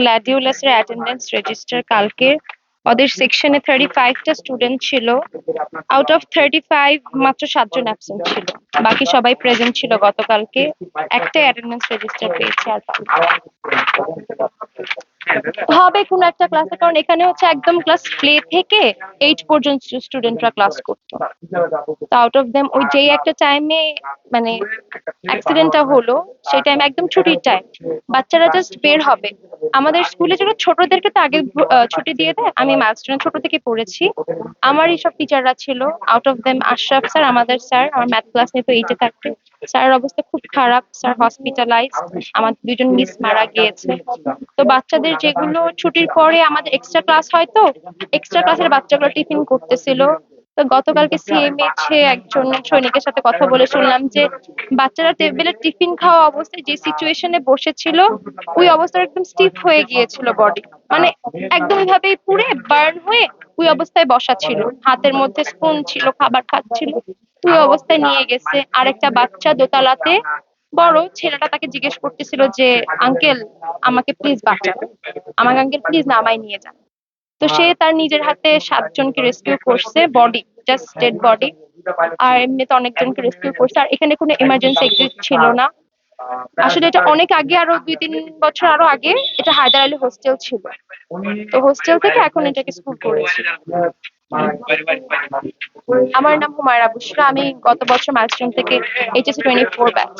গ্ল্যাডিওলাসের attendance register কালকে। ওদের সেকশনে থার্টি ফাইভটা স্টুডেন্ট ছিল। আউট অফ থার্টি ফাইভ মাত্র সাতজন অ্যাবসেন্ট ছিল। বাকি সবাই প্রেজেন্ট ছিল গতকালকে। একটাই অ্যাটেন্ডেন্স রেজিস্টার পেয়েছে আর হবে কোনো একটা ক্লাসে কারণ এখানে হচ্ছে একদম ক্লাস প্লে থেকে এইট পর্যন্ত স্টুডেন্টরা ক্লাস করতো। তো আউট অফ দেম ওই যেই একটা টাইমে মানে অ্যাক্সিডেন্টটা হলো, সেই টাইম একদম ছুটির টাইম বাচ্চারা জাস্ট বের হবে। আমাদের স্কুলে যেন ছোটদেরকে তো আগে ছুটি দিয়ে দেয়। আমি মাস্টার ছোট থেকে পড়েছি। আমার এইসব টিচাররা ছিল। Out of them Ashraf sir আমাদের স্যার আমার ম্যাথ ক্লাস নিয়ে তো এইটে থাকতে স্যারের অবস্থা খুব খারাপ, স্যার হসপিটালাইজ আমার দুজন মিস মারা গিয়েছে। তো বাচ্চাদের যেগুলো ছুটির পরে আমাদের এক্সট্রা ক্লাস হয় তো এক্সট্রা ক্লাসের বাচ্চাগুলো টিফিন করতেছিল। তো গতকালকে সিএমএইচে একজন সৈনিকের সাথে কথা বলে শুনলাম যে বাচ্চারা টেবিলে টিফিন খাওয়া অবস্থায় যে সিচুয়েশনে বসেছিল ওই অবস্থায় একদম স্টিফ হয়ে গিয়েছিল বডি মানে একদম এভাবেই পুড়ে বার্ন হয়ে ওই অবস্থায় বসা ছিল। হাতের মধ্যে স্পুন ছিল খাবার খাচ্ছিল। ওই অবস্থায় নিয়ে গেছে। আরেকটা বাচ্চা দোতলাতে। বড় ছেলেটা তাকে জিজ্ঞেস করতেছিল যে আঙ্কেল আমাকে প্লিজ বাঁচান। আমাকে আঙ্কেল প্লিজ নামাই নিয়ে যান। তো সে তার নিজের হাতে সাতজনকে রেস্কিউ করছে বডি জাস্ট ডেড বডি আর এমনিতে অনেকজনকে রেস্কিউ করছে আর এখানে কোনো এমার্জেন্সি এক্সিট ছিল না। আসলে এটা অনেক আগে আরও দুই তিন বছর আরও আগে এটা হায়দার আলী হোস্টেল ছিল। তো হোস্টেল থেকে এখন এটাকে স্কুল করেছি। আমার নাম হুমায়রা বুশরা আমি গত বছর মাইলস্টোন থেকে এইচএসসি টোয়েন্টি ফোর ব্যাচ